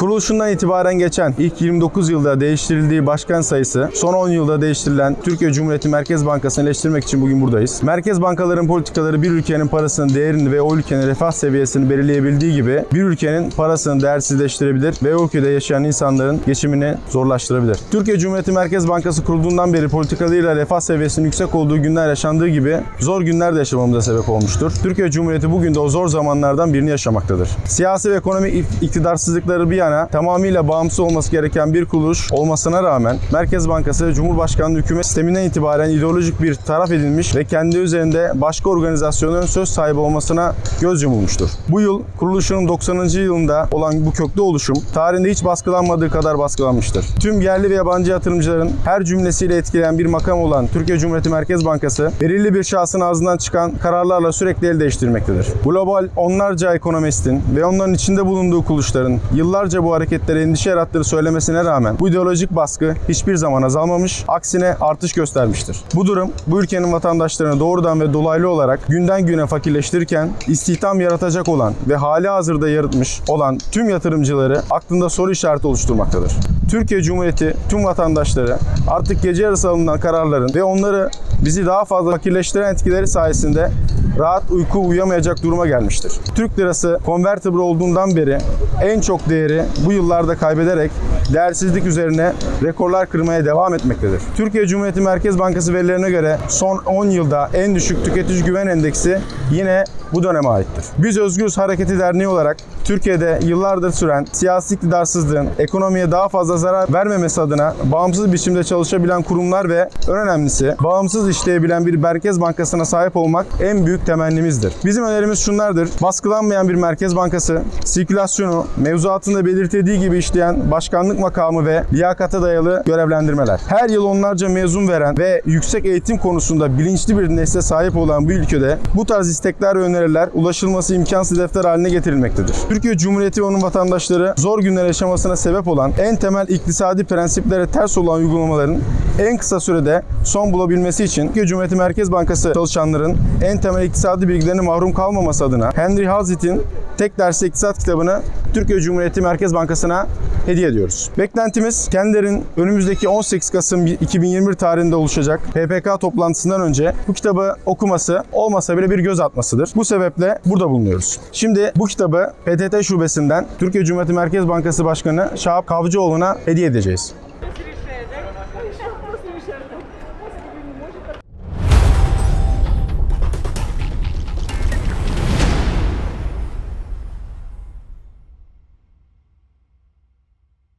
Kuruluşundan itibaren geçen ilk 29 yılda değiştirildiği başkan sayısı, son 10 yılda değiştirilen Türkiye Cumhuriyeti Merkez Bankası'nı eleştirmek için bugün buradayız. Merkez bankaların politikaları bir ülkenin parasının değerini ve o ülkenin refah seviyesini belirleyebildiği gibi bir ülkenin parasını değersizleştirebilir ve o ülkede yaşayan insanların geçimini zorlaştırabilir. Türkiye Cumhuriyeti Merkez Bankası kurulduğundan beri politikalarıyla refah seviyesinin yüksek olduğu günler yaşandığı gibi zor günler de yaşamamıza sebep olmuştur. Türkiye Cumhuriyeti bugün de o zor zamanlardan birini yaşamaktadır. Siyasi ve ekonomik ik- iktidarsızlıkları bir yana tamamıyla bağımsız olması gereken bir kuruluş olmasına rağmen Merkez Bankası Cumhurbaşkanlığı hükümet sisteminden itibaren ideolojik bir taraf edilmiş ve kendi üzerinde başka organizasyonların söz sahibi olmasına göz yumulmuştur. Bu yıl kuruluşunun 90. yılında olan bu köklü oluşum tarihinde hiç baskılanmadığı kadar baskılanmıştır. Tüm yerli ve yabancı yatırımcıların her cümlesiyle etkileyen bir makam olan Türkiye Cumhuriyeti Merkez Bankası belirli bir şahsın ağzından çıkan kararlarla sürekli el değiştirmektedir. Global onlarca ekonomistin ve onların içinde bulunduğu kuruluşların yıllarca bu hareketlere endişe yarattığını söylemesine rağmen bu ideolojik baskı hiçbir zaman azalmamış, aksine artış göstermiştir. Bu durum bu ülkenin vatandaşlarını doğrudan ve dolaylı olarak günden güne fakirleştirirken istihdam yaratacak olan ve hali hazırda yaratmış olan tüm yatırımcıları aklında soru işareti oluşturmaktadır. Türkiye Cumhuriyeti tüm vatandaşları artık gece yarısı alınan kararların ve onları bizi daha fazla fakirleştiren etkileri sayesinde rahat uyku uyuyamayacak duruma gelmiştir. Türk lirası convertible olduğundan beri en çok değeri bu yıllarda kaybederek değersizlik üzerine rekorlar kırmaya devam etmektedir. Türkiye Cumhuriyeti Merkez Bankası verilerine göre son 10 yılda en düşük tüketici güven endeksi yine bu döneme aittir. Biz Özgürüz Hareketi Derneği olarak Türkiye'de yıllardır süren siyasi iktidarsızlığın ekonomiye daha fazla zarar vermemesi adına bağımsız biçimde çalışabilen kurumlar ve en önemlisi bağımsız işleyebilen bir merkez bankasına sahip olmak en büyük temennimizdir. Bizim önerimiz şunlardır. Baskılanmayan bir merkez bankası, sirkülasyonu mevzuatında belirtildiği gibi işleyen başkanlık makamı ve liyakata dayalı görevlendirmeler. Her yıl onlarca mezun veren ve yüksek eğitim konusunda bilinçli bir nesle sahip olan bu ülkede bu tarz istekler ve öneriler ulaşılması imkansız defter haline getirilmektedir. Türkiye Cumhuriyeti ve onun vatandaşları zor günler yaşamasına sebep olan en temel iktisadi prensiplere ters olan uygulamaların en kısa sürede son bulabilmesi için Türkiye Cumhuriyeti Merkez Bankası çalışanların en temel iktisadi bilgilerini mahrum kalmaması adına Henry Hazlitt'in tek dersi iktisat kitabını Türkiye Cumhuriyeti Merkez Bankası'na hediye ediyoruz. Beklentimiz kendilerin önümüzdeki 18 Kasım 2021 tarihinde oluşacak PPK toplantısından önce bu kitabı okuması olmasa bile bir göz atmasıdır. Bu sebeple burada bulunuyoruz. Şimdi bu kitabı PTT şubesinden Türkiye Cumhuriyeti Merkez Bankası Başkanı Şahap Kavcıoğlu'na hediye edeceğiz.